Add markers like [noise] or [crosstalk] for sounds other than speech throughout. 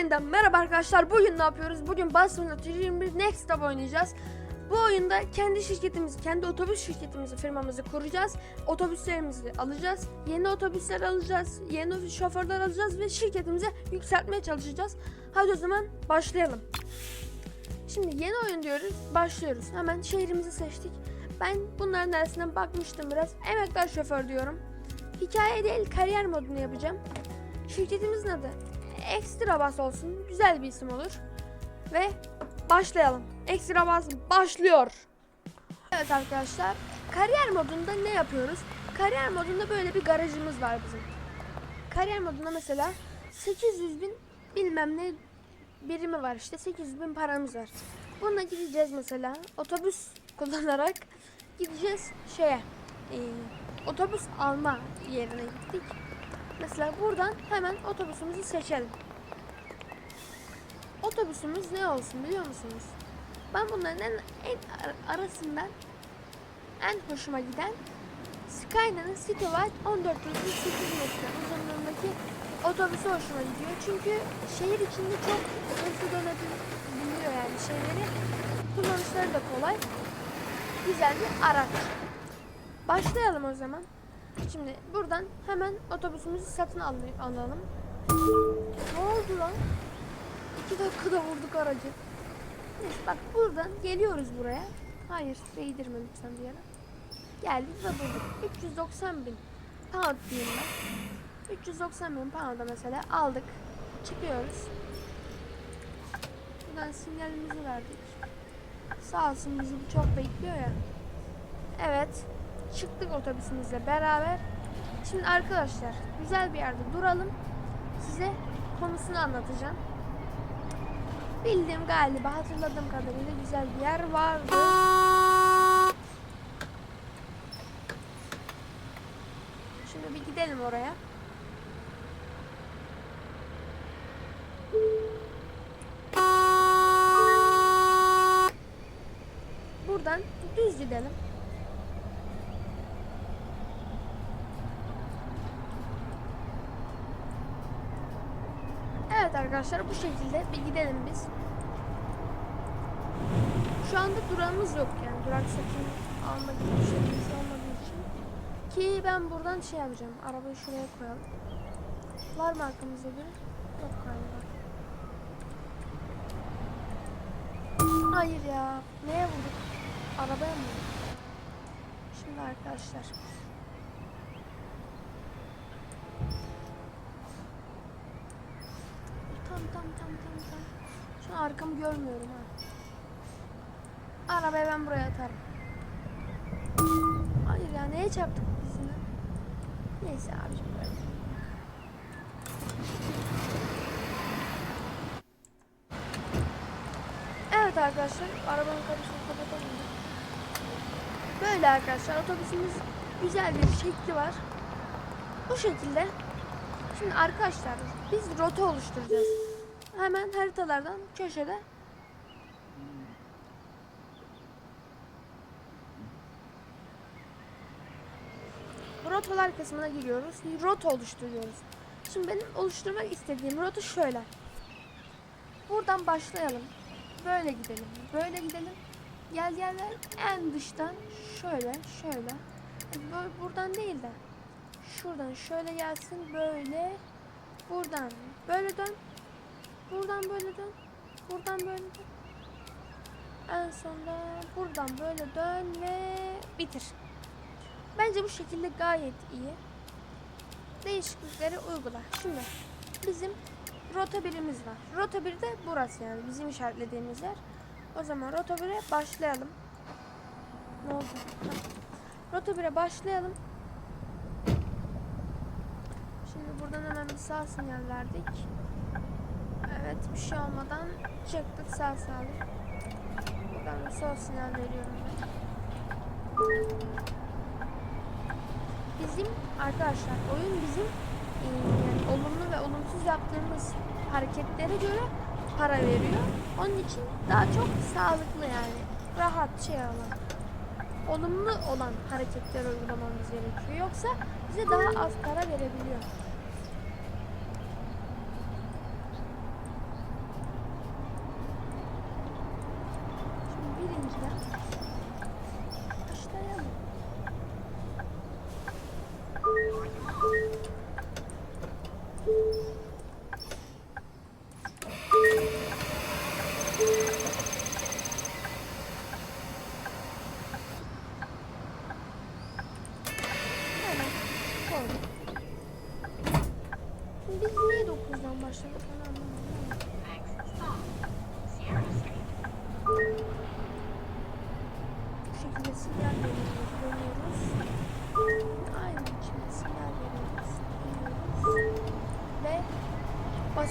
yeniden merhaba arkadaşlar. Bugün ne yapıyoruz? Bugün Bus Simulator 21 Next Stop oynayacağız. Bu oyunda kendi şirketimizi, kendi otobüs şirketimizi, firmamızı kuracağız. Otobüslerimizi alacağız. Yeni otobüsler alacağız. Yeni şoförler alacağız ve şirketimizi yükseltmeye çalışacağız. Hadi o zaman başlayalım. Şimdi yeni oyun diyoruz. Başlıyoruz. Hemen şehrimizi seçtik. Ben bunların arasından bakmıştım biraz. Emektar şoför diyorum. Hikaye değil kariyer modunu yapacağım. Şirketimizin adı Ekstra Bas olsun. Güzel bir isim olur. Ve başlayalım. Ekstra Bas başlıyor. Evet arkadaşlar. Kariyer modunda ne yapıyoruz? Kariyer modunda böyle bir garajımız var bizim. Kariyer modunda mesela 800 bin bilmem ne birimi var işte 800 bin paramız var. Bununla gideceğiz mesela otobüs kullanarak gideceğiz şeye e, otobüs alma yerine gittik. Mesela buradan hemen otobüsümüzü seçelim. Otobüsümüz ne olsun biliyor musunuz? Ben bunların en, en ar- arasından en hoşuma giden Skyline'ın Citywide 14 metre uzunluğundaki otobüsü hoşuma gidiyor. Çünkü şehir içinde çok hızlı dönebiliyor yani şeyleri. Kullanışları da kolay. Güzel bir araç. Başlayalım o zaman. Şimdi buradan hemen otobüsümüzü satın al alalım. Ne oldu lan? İki dakikada vurduk aracı. Neyse bak buradan geliyoruz buraya. Hayır değdirme lütfen bir yere. Geldik ve bulduk. 390 bin pound diyeyim ben. 390 bin pound'a mesela aldık. Çıkıyoruz. Buradan sinyalimizi verdik. Sağ olsun bizi çok bekliyor ya. Evet. Çıktık otobüsümüzle beraber. Şimdi arkadaşlar güzel bir yerde duralım. Size konusunu anlatacağım. Bildiğim galiba hatırladığım kadarıyla güzel bir yer vardı. Şimdi bir gidelim oraya. Buradan düz gidelim. Evet arkadaşlar bu şekilde bir gidelim biz. Şu anda durağımız yok yani durak satın alma gibi bir şeyimiz olmadığı için. Ki ben buradan şey yapacağım. Arabayı şuraya koyalım. Var mı arkamızda biri? Yok galiba. Hayır ya. Neye vurduk? Arabaya mı vurduk? Şimdi arkadaşlar. Tam tam tam tam. Şu an arkamı görmüyorum ha. Arabayı ben buraya atarım. Hayır ya neye çarptık biz yine? Neyse abicim böyle. Evet arkadaşlar arabanın kapısını kapatalım. Böyle arkadaşlar otobüsümüz güzel bir şekli var. Bu şekilde. Şimdi arkadaşlar biz rota oluşturacağız. Hemen haritalardan köşede rotalar kısmına giriyoruz. Rota oluşturuyoruz. Şimdi benim oluşturmak istediğim rota şöyle. Buradan başlayalım. Böyle gidelim. Böyle gidelim. Gel gel. En dıştan şöyle şöyle. Böyle buradan değil de şuradan şöyle gelsin böyle. Buradan böyle dön. Buradan böyle dön. Buradan böyle dön. En sonunda buradan böyle dön ve bitir. Bence bu şekilde gayet iyi. Değişiklikleri uygula. Şimdi bizim rota birimiz var. Rota biri de burası yani bizim işaretlediğimiz yer. O zaman rota 1'e başlayalım. Ne oldu? Ha. Rota 1'e başlayalım. Şimdi buradan hemen bir sağ sinyal verdik. Evet bir şey olmadan çıktık sağ salim. Buradan bir sol sinyal veriyorum ben. Bizim arkadaşlar oyun bizim e, yani olumlu ve olumsuz yaptığımız hareketlere göre para veriyor. Onun için daha çok sağlıklı yani rahat şey alan olumlu olan hareketler uygulamamız gerekiyor. Yoksa bize daha az para verebiliyor.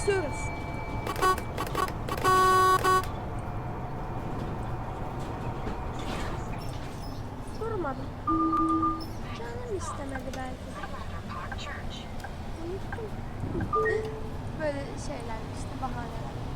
Basıyoruz. Durmadım. Canım istemedi belki. Böyle şeyler işte bahaneler.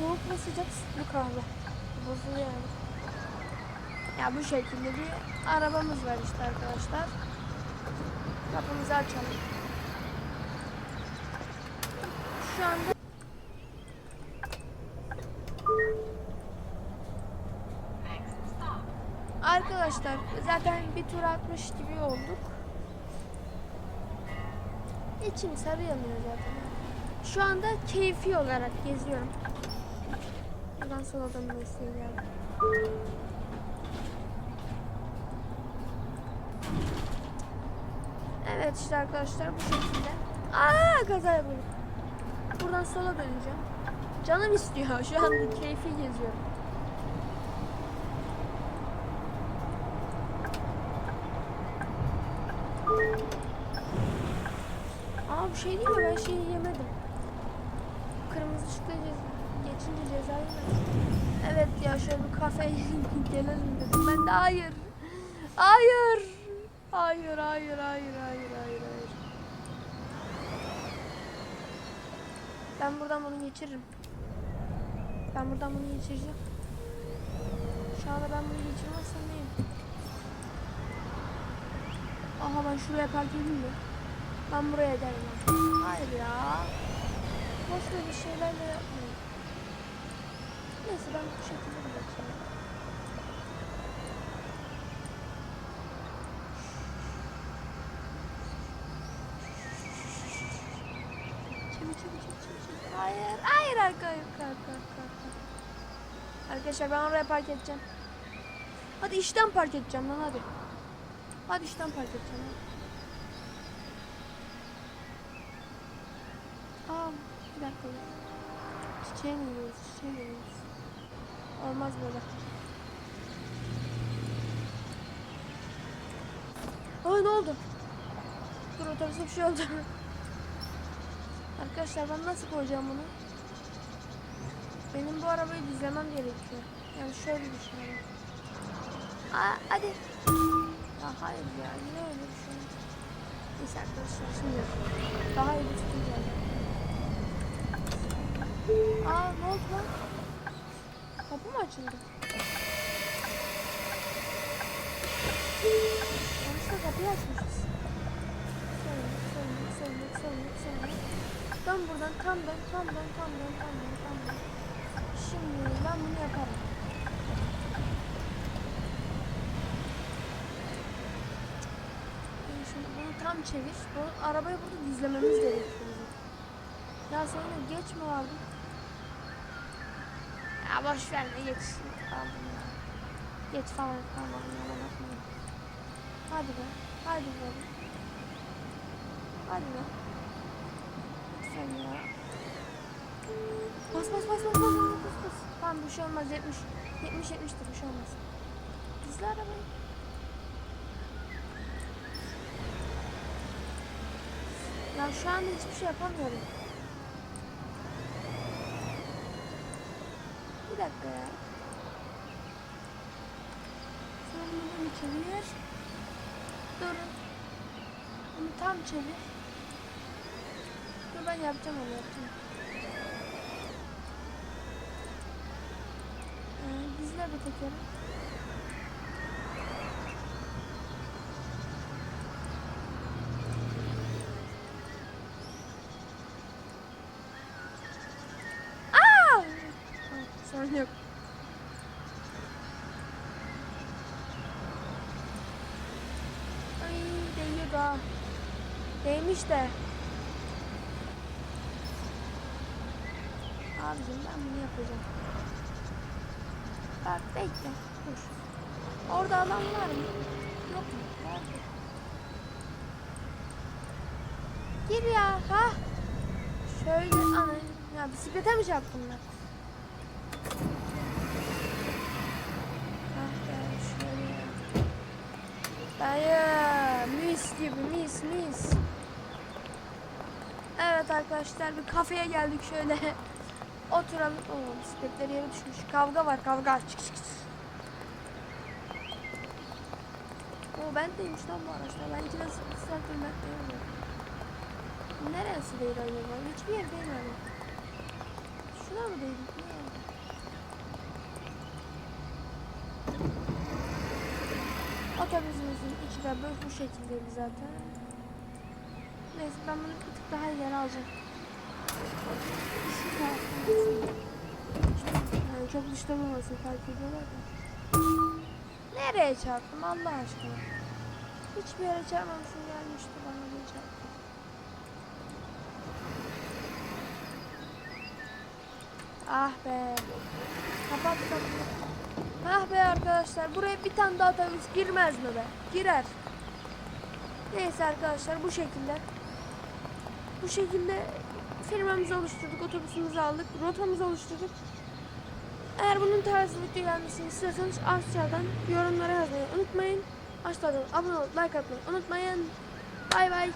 Soğuk ve sıcak sütlü kahve. Bozuluyor yani. Ya bu şekilde bir arabamız var işte arkadaşlar. Kapımızı açalım. Şu anda Arkadaşlar zaten bir tur atmış gibi olduk. İçim sarı yanıyor zaten. Şu anda keyfi olarak geziyorum. Buradan sol adamın mesleği. Evet işte arkadaşlar bu şekilde. Aa kaza yapıyorum. Buradan sola döneceğim. Canım istiyor. Şu an keyfi geziyorum. Aa bu şey değil mi? Ben şeyi yemedim. Kırmızı ışıkla ce- geçince ceza. Evet ya şöyle bir kafeye [laughs] gelelim dedim. Ben de hayır. Hayır. Hayır, hayır, hayır, hayır, hayır, hayır. Ben buradan bunu geçiririm. Ben buradan bunu geçireceğim. Şu anda ben bunu geçirmezsem neyim? Aha ben şuraya park edeyim mi? Ben buraya ederim. Hayır ya. Boş bir şeylerle yapmayayım. Neyse ben bu şekilde geçeyim. Çabuk çabuk çabuk çabuk. Hayır, hayır arka arka arka arka arka. Arkadaşlar ben oraya park edeceğim. Hadi işten park edeceğim lan hadi. Hadi işten park edeceğim. Hadi. Aa, bir dakika. Çiçeğe mi gidiyoruz? Çiçeğe mi gidiyoruz? Olmaz böyle. Aa ne oldu? Dur otobüse bir şey oldu. Arkadaşlar ben nasıl koyacağım bunu? Benim bu arabayı düzlemem gerekiyor. Yani şöyle düşünelim. Aa, hadi. Ya hayır ya yine öyle şey. Neyse arkadaşlar şimdi daha iyi bir. Aa ne oldu lan? Kapı mı açıldı? Yanlışlıkla kapıyı açmışız. Söyle, söyle, söyle, söyle, söyle. Dön buradan, tam dön, tam dön, tam dön, tam dön, tam dön. Şimdi ben bunu yaparım. Şimdi bunu tam çevir. Bu arabayı burada gizlememiz gerekiyor. Ya sonra geç mi vardı? Ya boş ver ne geç. Aldım ya. Geç falan tamam yalan atmayın. Hadi be. Hadi be. Hadi be. Lütfen ya. Bas bas bas bas bas bas bas. Tamam bir şey olmaz 70. 70 70'tir bir şey olmaz. Hızlı arabayı. Ya şu anda hiçbir şey yapamıyorum. Dakika ya. Bir çevir. Durun. Bunu tam çevir. Dur ben yapacağım onu yapacağım. Ee, dizle bir tekeri. yok. Ay değiyor daha. Değmiş de. Abicim ben bunu yapacağım. Bak bekle. Dur. Orada adam var mı? Yok mu? Nerede? Gir ya. Ha? Şöyle. Ana. Ya bisiklete mi çarptın ben? Dayı mis gibi mis mis. Evet arkadaşlar bir kafeye geldik şöyle. [laughs] Oturalım. Oo bisikletler yere düşmüş. Kavga var kavga. Çık çık çık. Oo ben deymiş lan bu araçta. Ben iki nasıl ıslattım ben deyim. Neresi değil acaba? Hiçbir yer değil abi. Şuna mı değdik? Ne Otobüsümüzün içi de böyle bu şekildeydi zaten. Neyse ben bunu bir tık daha ileri alacağım. Yani çok dışta olmasın fark ediyorlar da. Nereye çarptım Allah aşkına? Hiçbir yere çarpmamışım gelmişti bana bir çarptı. Ah be. Kapat kapat. Ah be arkadaşlar buraya bir tane daha otobüs girmez mi be? Girer. Neyse arkadaşlar bu şekilde. Bu şekilde firmamızı oluşturduk, otobüsümüzü aldık, rotamızı oluşturduk. Eğer bunun tarzı video gelmesini istiyorsanız aşağıdan yorumlara yazmayı unutmayın. Aşağıdan abone olup like atmayı unutmayın. Bay bay.